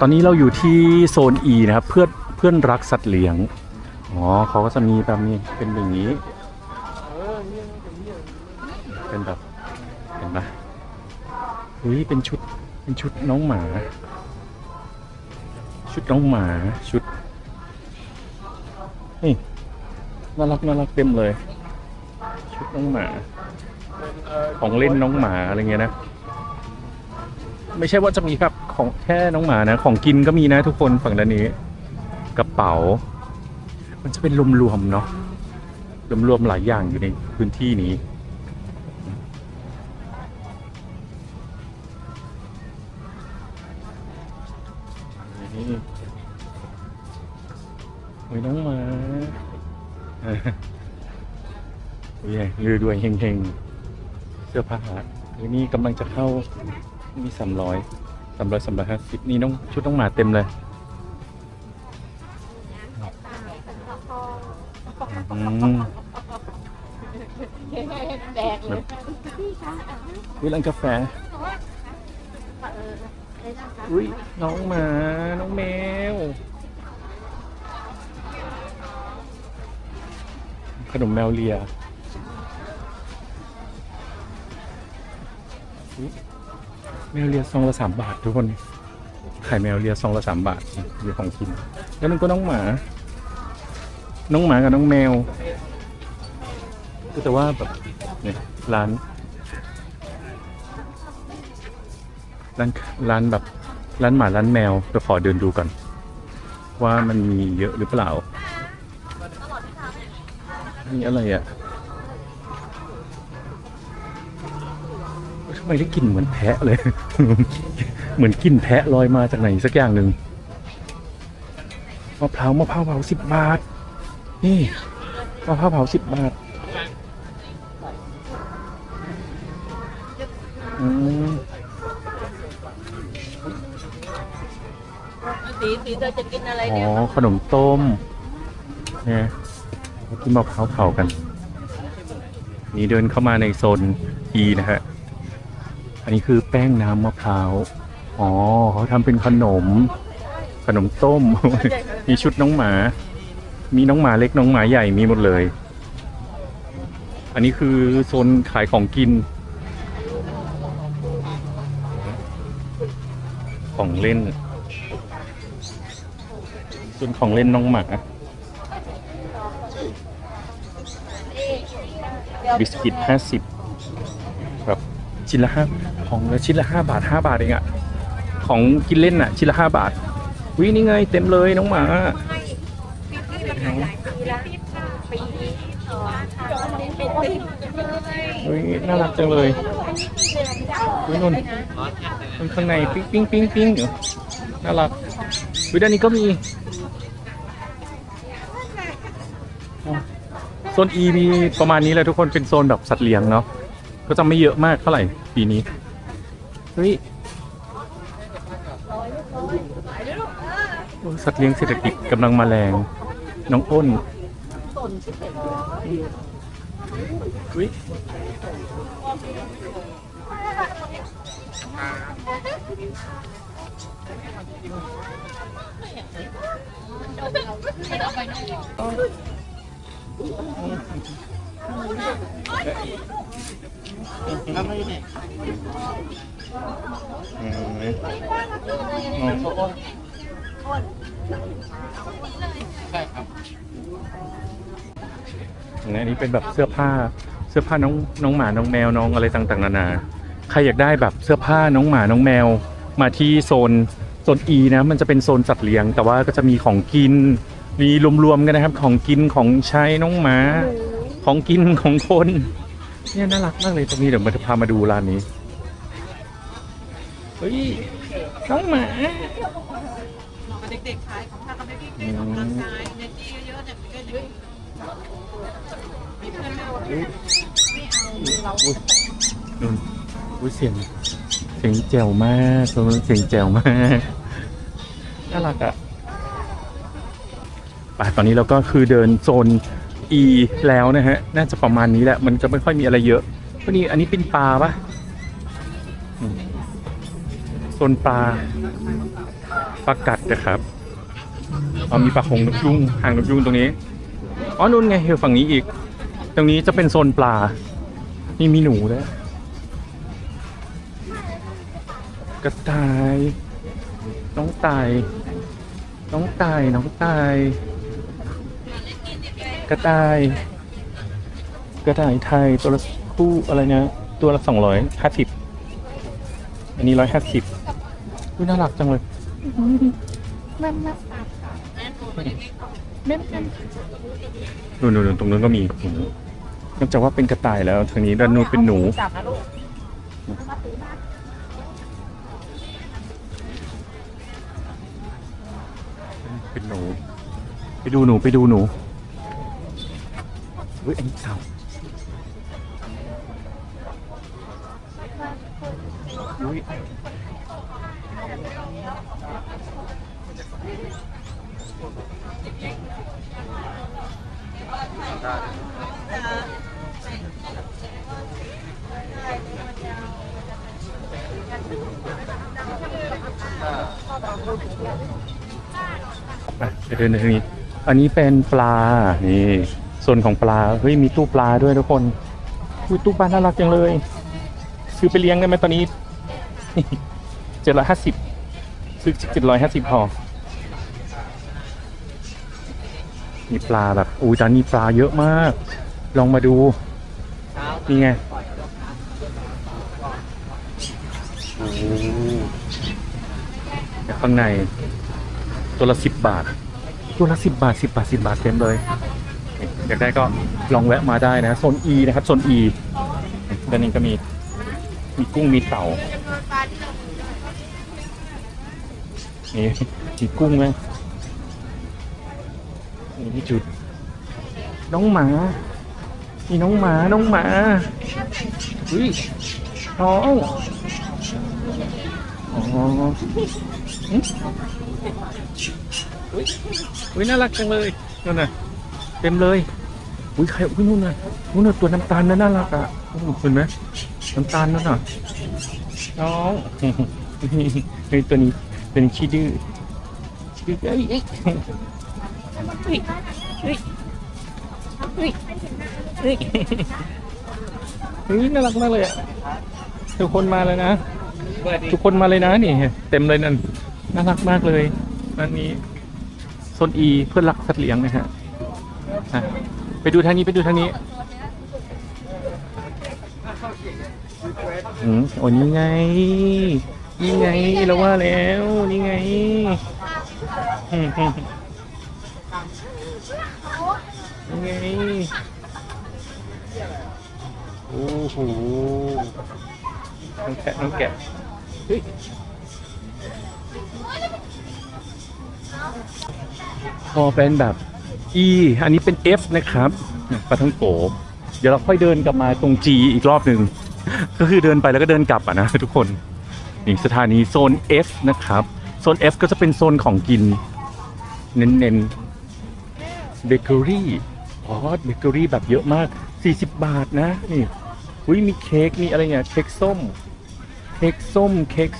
ตอนนี้เราอยู่ที่โซน E นะครับ เพื่อนเพื่อนรักสัตว์เลี้ยง อ๋อเขาก็จะมีแบบนี้เป็นอย่างนี้ เป็นแบบ เห็นปะอุ้ยเป็นชุด เป็นชุดน้องหมา ชุดน้องหมา ชุด นี่ น่ารักน่ารักเต็มเลย ชุดน้องหมา ของเล่นน้องหมาอะไรเงี้ยนะ ไม่ใช่ว่าจะมีแบบ ของแค่น้องหมานะ ของกินก็มีนะทุกคนฝั่งด้านนี้ กระเป๋า มันจะเป็นรวมๆเนาะรวมๆหลายอย่างอยู่ในพื้นที่นี้นี่โอ้ยน้องหมาเออโอ้ยยืดด้วยเฮงๆ เสื้อผ้าอันนี้กำลังจะเข้านี่สามร้อย สามร้อยสามร้อยห้าสิบนี่น้องชุดน้องหมาเต็มเลยอืมแดงเลยวิร้านกาแฟอุ้ยน้องหมา น้องแมว ขนมแมวเลียอุ๊ย แมวเลียซองละสามบาททุกคนขายแมวเลียซองละสามบาทอยู่ของกิน แล้วมันก็น้องหมา น้องหมากับน้องแมวแต่ว่าแบบเนี่ยร้านร้านร้านแบบร้านหมาร้านแมวจะขอเดินดูก่อนว่ามันมีเยอะหรือเปล่านี่อะไรอะ่ ไมได้กลิ่นเหมือนแพะเลย เหมือนกลิ่นแพะลอยมาจากไหนสักอย่างหนึ่งมะพร้าวมะพร้าวเผาสิบบาท นี่มะพร้าวเผาสิบบาทอืมสีสีเธอจะกินอะไรอ๋เนี่ยอขนมต้มเนี่ยกินมะพร้าวเผากัน นี่เดินเข้ามาในโซน E นะฮะ อันนี้คือแป้งน้ำมะพร้าว อ๋อเขาทำเป็นขนม ขนมต้ม มีชุดน้องหมา มีน้องหมาเล็กน้องหมาใหญ่มีหมดเลย อันนี้คือโซนขายของกิน ของเล่นส่วนของเล่นน้องหมาบิสกิตห้าสิบแบบชิ้นละห้า ของละชิ้นละห้าบาทห้าบาทเองอะของกินเล่นอะชิ้นละห้าบาทวินี่ไงเต็มเลยน้องหมาวิน่ารักจังเลยวินนมันข้างในปิ๊งปิ๊งปิ๊งปิ๊งอยู่น่ารักวิด้านนี้ก็มีโซน E มีประมาณนี้เลยทุกคนเป็นโซนแบบสัตว์เลี้ยงเนาะก็จะไม่เยอะมากเท่าไหร่ปีนี้ เฮ้ยสัตว์เลี้ยงเศรษฐกิจกำลังมาแรงน้องอ้นอุ้ยอืมน้อ งอ้นอันนี้เป็นแบบเสื้อผ้าเสื้อผ้าน้องน้องหมาน้องแมวน้องอะไรต่างๆนานาใครอยากได้แบบเสื้อผ้าน้องหมาน้องแมว มาที่โซนโซน E นะมันจะเป็นโซนสัตว์เลี้ยง แต่ว่าก็จะมีของกินมีรวมๆกันนะครับ ของกินของใช้น้องหมา ของกินของคนเนี่ยน่ารักมากเลยตรงนี้เดี๋ยวมาพามาดูร้านนี้ เฮ้ยน้องหมาเด็กๆขายของทางกันไม่ได้เก่งออกกำลังกายเนจี้เยอะๆเนี่ยมันก็เยอะไม่เป็นไรอุ้ยอุ้ยนู่นอุ้ยเสียงเสียงแจ๋วมากตรงนั้นเสียงแจ๋วมากน่ารักอะไปตอนนี้เราก็คือเดินโซน E แล้วนะฮะ น่าจะประมาณนี้แหละ มันจะไม่ค่อยมีอะไรเยอะวันนี้อันนี้เป็นปลาปะ โซนปลาปลากัดนะครับอ๋อมีปลาคงนกยุงหางนกยุงตรงนี้อ๋อนู่นไงเฮลฝั่งนี้อีก ตรงนี้จะเป็นโซนปลา นี่มีหนูด้วยกระต่าย น้องตายน้องตายน้องตาย กระต่าย กระต่ายไทยตัวละคู่อะไรเนะตัวละสองร้อยห้าสิบ อันนี้ร้อยห้าสิบอุ้ยน่ารักจังเลยนู่นนู่นตรงนู้นก็มีหนูนอกจากว่าเป็นกระต่ายแล้วทางนี้ด้านนู้นเป็นหนูจับนะลูกเป็นหนู ไปดูหนูไปดูหนูเฮ้ยอันนี้เต่า อุ้ยเดี๋ยวนไปทางนี้อันนี้เป็นปลา นี่ ส่วนของปลา เฮ้ย มีตู้ปลาด้วยทุกคนอุ้ยตู้ปลาน่ารักจังเลย ซื้อไปเลี้ยงได้ไหมตอนนี้ เจ็ดร้อยห้าสิบซื้อเจ็ดร้อยห้าสิบพอมีปลาแบบอุ้ตอนนี้ปลาเยอะมาก ลองมาดู นี่ไงข้างใน ตัวละสิบบาท ตัวละสิบบาทสิบบาทสิบบาทเต็มเลย อยากได้ก็ลองแวะมาได้นะโซน E นะครับโซน E ด้านนี้ก็มี มีกุ้งมีเต่า นี่มีกุ้งไหมนี่จุด น้องหมามีน้องหมา น้องหมาเฮ้ยน้องอ๋อหึเฮ้ยเฮ้ยน่ารักจังเลยนั่นน่ะเต็มเลยอุ้ยใครอุ้ยนู่นน่ะนู่นน่ะตัวน้ำตาลนั่นน่ารักอะโอ้โหเห็นไหมน้ำตาลนั่นน่ะน้องเฮ้ยตัวนี้ ตัวนี้ขี้ดื้อขี้ดื้อเอ้ยเอ้ยเฮ้ยเฮ้ยเฮ้ยเฮ้ยน่ารักมากเลยอะทุกคนมาเลยนะ ทุกคนมาเลยนะนี่เต็มเลยนั่นน่ารักมากเลยอันนี้โซนอีเพื่อนรักสัตว์เลี้ยงนะฮะอะไปดูทางนี้ไปดูทางนี้อืมโอ้นี่ไง นี่ไงเราว่าแล้วนี่ไงอืมอืมนี่ไงโอ้โหน้องแกะน้องแกะเฮ้ยพอเป็นแบบ E อันนี้เป็น F นะครับปลาท่องโก เดี๋ยวเราค่อยเดินกลับมาตรง G อีกรอบหนึ่ง ก็คือเดินไปแล้วก็เดินกลับอะนะทุกคน นี่สถานีโซน F นะครับ โซน F ก็จะเป็นโซนของกิน เน้นๆเบเกอรี่อ๋อเบเกอรี่แบบเยอะมาก 40 บาทนะ นี่อุ้ยมีเค้กมีอะไรเนี่ยเค้กส้ม เค้กส้มเค้ก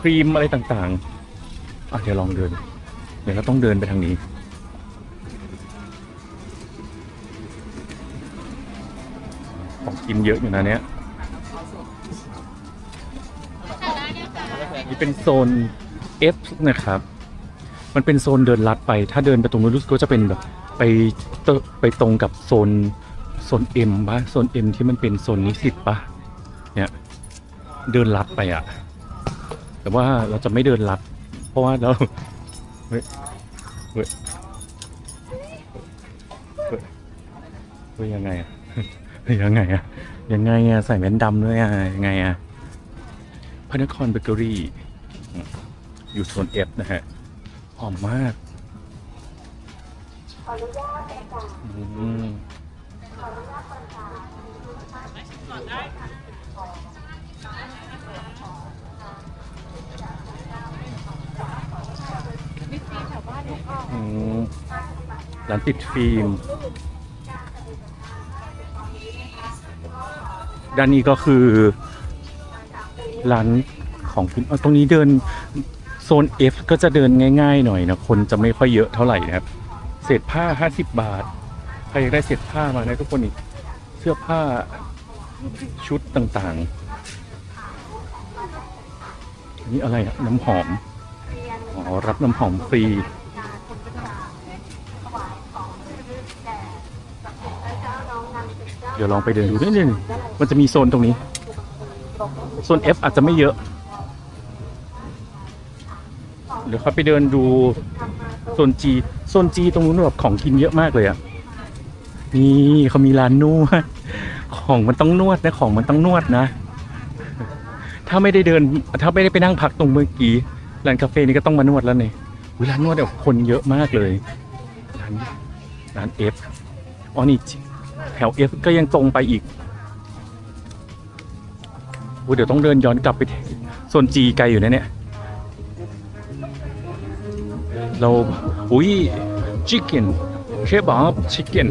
ครีมอะไรต่างๆอะเดี๋ยวลองเดิน เดี๋ยวเราต้องเดินไปทางนี้ของกินเยอะอยู่นะเนี้ย นี่เป็นโซน F นะครับ มันเป็นโซนเดินลัดไป ถ้าเดินไปตรงนู้นรู้สึกว่าจะเป็นแบบไปไปตรงกับโซนโซน M ปะโซน M ที่มันเป็นโซนนิสิตปะเนี่ยเดินลัดไปอะแต่ว่าเราจะไม่เดินลัด เพราะว่าเราเฮ้ยเฮ้ยเฮ้ยยังไงอะเฮ้ยยังไงอะยังไงอะใส่แว่นดำด้วยอะยังไงอะ ระนครเบเกอรี่ อยู่โซน F นะฮะหอมมากอืมอืมร้านติดฟิล์ม ด้านนี้ก็คือ ร้านของกินเอ้าตรงนี้เดินโซน F ก็จะเดินง่ายๆหน่อยนะคนจะไม่ค่อยเยอะเท่าไหร่นะครับเศษผ้า 50 บาท ใครอยากได้เศษผ้ามานะทุกคนอีกเสื้อผ้าชุดต่างๆนนี่อะไรอะน้ำหอม อ๋อ รับน้ำหอมฟรีเดี๋ยวลองไปเดินดูนิดนึงมันจะมีโซนตรงนี้ โซน F อาจจะไม่เยอะ เดี๋ยวเขาไปเดินดูโซน G โซน G ตรงนู้นแบบของกินเยอะมากเลยอะนี่เขามีร้านนวด ของมันต้องนวดนะ ของมันต้องนวดนะ ถ้าไม่ได้เดิน ถ้าไม่ได้ไปนั่งพักตรงเมื่อกี้ ร้านกาแฟนี่ก็ต้องมานวดแล้วเนี่ยร้านนวดแบบคนเยอะมากเลย ร้านร้าน F อ๋อนี่แถว F ก็ยังตรงไปอีก เดี๋ยวต้องเดินย้อนกลับไปโซน G ไกลอยู่นะเนี่ย เราอุ้ย chicken เชฟบอบ chicken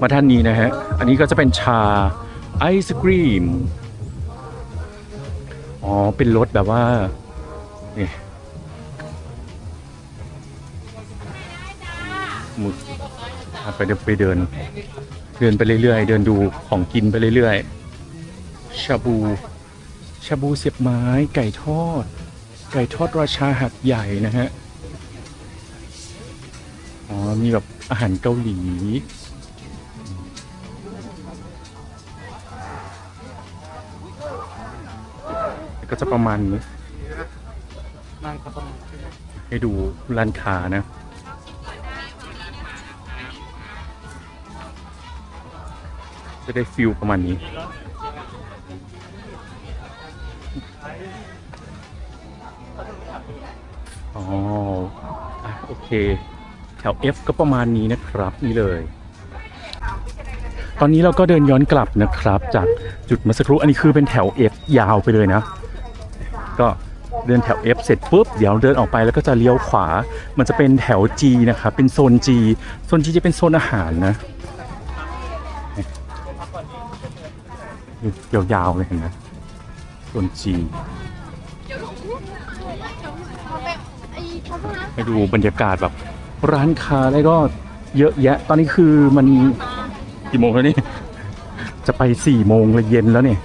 มาท่านนี้นะฮะ อันนี้ก็จะเป็นชาไอศกรีม อ๋อ เป็นรสแบบว่านี่มุดไปเดินไปเดิน เดินไปเรื่อยๆ เดินดูของกินไปเรื่อยๆ ชาบู ชาบูเสียบไม้ ไก่ทอด ไก่ทอดราชาหัดใหญ่นะฮะ อ๋อ มีแบบอาหารเกาหลี ก็จะประมาณนี้ให้ดูร้านค้านะจะได้ฟิลประมาณนี้ เคแถว F ก็ประมาณนี้นะครับนี่เลย ตอนนี้เราก็เดินย้อนกลับนะครับ จากจุดเมื่อสักครู่อันนี้คือเป็นแถว F ยาวไปเลยนะ ก็เดินแถว F เสร็จปุ๊บเดี๋ยวเดินออกไปแล้วก็จะเลี้ยวขวา มันจะเป็นแถว G นะครับเป็นโซน G โซน G จะเป็นโซนอาหารนะยาวๆเลยเห็นไหมโซน G ให้ดูบรรยากาศแบบร้านค้าแล้วก็เยอะแยะ ตอนนี้คือมันกี่โมงแล้วนี่ จะไปสี่โมงเลยเย็นแล้วเนี่ย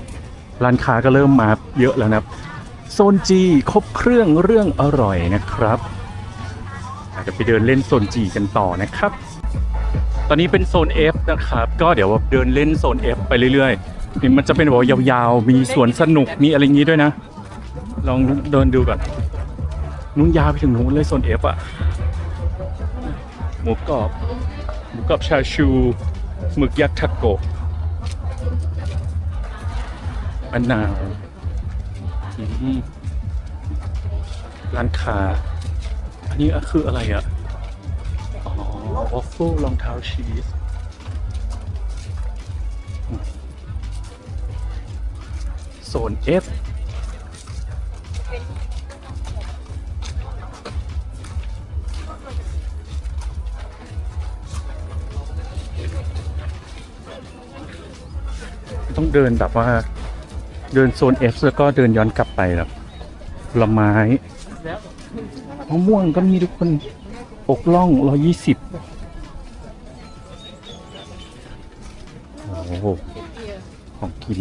ร้านค้าก็เริ่มมาเยอะแล้วนะครับ โซนจีครบเครื่องเรื่องอร่อยนะครับอาจจะไปเดินเล่นโซนจีกันต่อนะครับ ตอนนี้เป็นโซน F นะครับ ก็เดี๋ยวเดินเล่นโซน F ไปเรื่อยๆนี่มันจะเป็นแบบยาวๆ มีสวนสนุก มีอะไรอย่างนี้ด้วยนะ ลองเดินดูก่อน นุ่นยาวไปถึงนู้นเลยโซน F อะหมูกรอบ หมูกรอบชาชูหมึกยักษ์ทาโกะมะนาวอืมร้านค้าอันนี้คืออะไรอะอ๋อวอฟเฟิลรองเท้าชีสโซน F เดินแบบว่า เดินโซน F แล้วก็เดินย้อนกลับไปแบบผลไม้มะม่วงก็มีทุกคนอกล่องร้อยี่สิบโอ้โหของกิน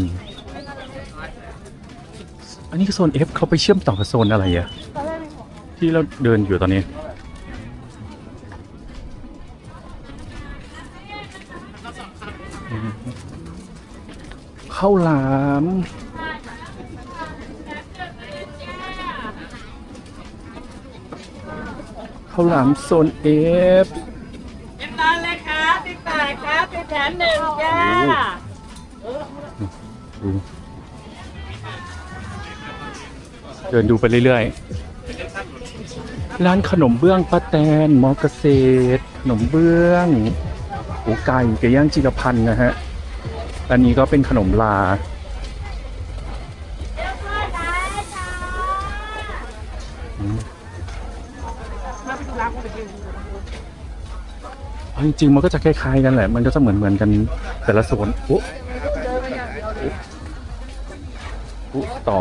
อันนี้คือโซน F เขาไปเชื่อมต่อกับโซนอะไรอะที่เราเดินอยู่ตอนนี้ ข้าวหลามข้าวหลามโซนเอฟเรียบร้อยเลยครับติดต่ายครับติดแถมหนึ่งจ้าเดินดูไปเรื่อยๆ ร้านขนมเบื้องป้าแตนมอเกษตร ขนมเบื้องโอ้ไก่ไก่ย่างจิรพันธ์นะฮะ อันนี้ก็เป็นขนมลา จริงๆมันก็จะคล้ายๆกันแหละ มันก็จะเหมือนเหมือนๆกันแต่ละโซนอุ๊อุ๊ต่อ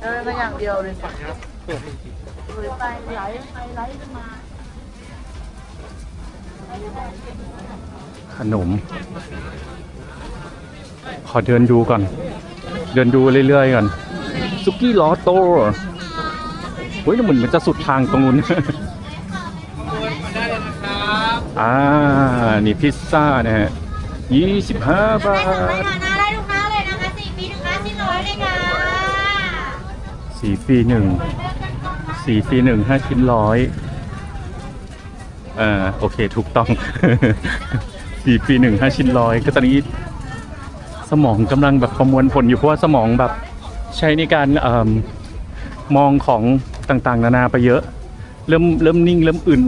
เดินมาอย่างเดียวเลยไปไหลไปไหลมา ขนม ขอเดินดูก่อน เดินดูเรื่อยๆก่อนซุกี้ลอโต้เฮ้ยเหมือนมันจะสุดทางตรงนู้นอ่า นี่พิซซ่านะฮะยี่สิบห้าบาได้สองร้อยททานหน้าได้ลูกค้าเลยนะคะสี่ปีหนึ่งค้าชิ้นร้อยเลยค่ะสี่ฟรีหนึ่งสี่ฟรีหนึ่งห้าชิ้นร้อย อ่าโอเคถูกต้อง สี่ฟรีหนึ่งห้าชิ้นร้อยก็ตอนนี้ สมองกำลังแบบประมวลผลอยู่เพราะว่าสมองแบบใช้ในการเอมมองของต่างๆ นานาไปเยอะ เริ่มเริ่มนิ่งเริ่มอื่น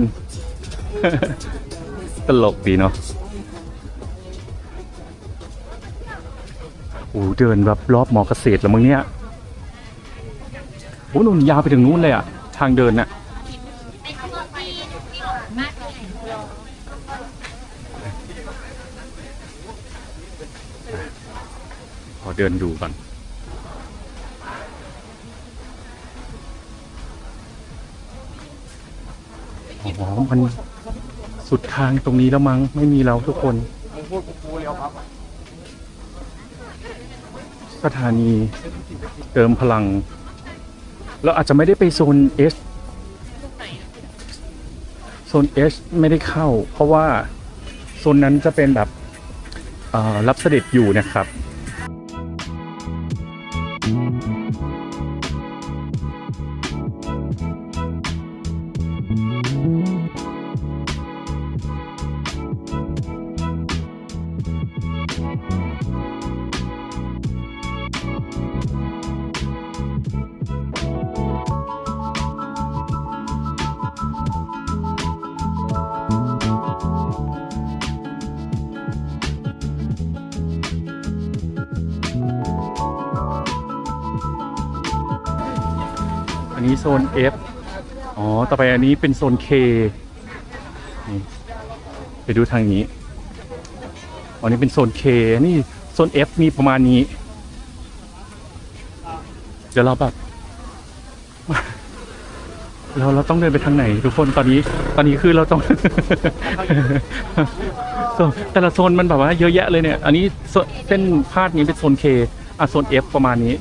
ตลกดีเนาะโอ้เดินแบบรอบมอเกษตรแล้วมึงเนี่ยโอ้นุ่นยาวไปถึงนู้นเลยอะทางเดินน่ะ ไอ้ตัวปีที่หลมากเลย ขอ เดินดูก่อนอ๋อมันสุดทางตรงนี้แล้วมั้ง ไม่มีแล้วทุกคนสถานีเติมพลัง เราอาจจะไม่ได้ไปโซน S โซน S ไม่ได้เข้า เพราะว่า โซนนั้นจะเป็นแบบเอ่อรับเสด็จอยู่นะครับ นนี้โซน F อ๋อ ต่อไปอันนี้เป็นโซน K นี่ไปดูทางนี้ อันนี้เป็นโซน K นี่โซน F มีประมาณนี้ เดี๋ยวเราแบบเราเราต้องเดินไปทางไหน ทุกคนตอนนี้ตอนนี้คือเราต้อง แต่ละโซนมันแบบว่าเยอะแยะเลยเนี่ย อันนี้เส้นพาดนี้เป็นโซน K อะโซน F ประมาณนี้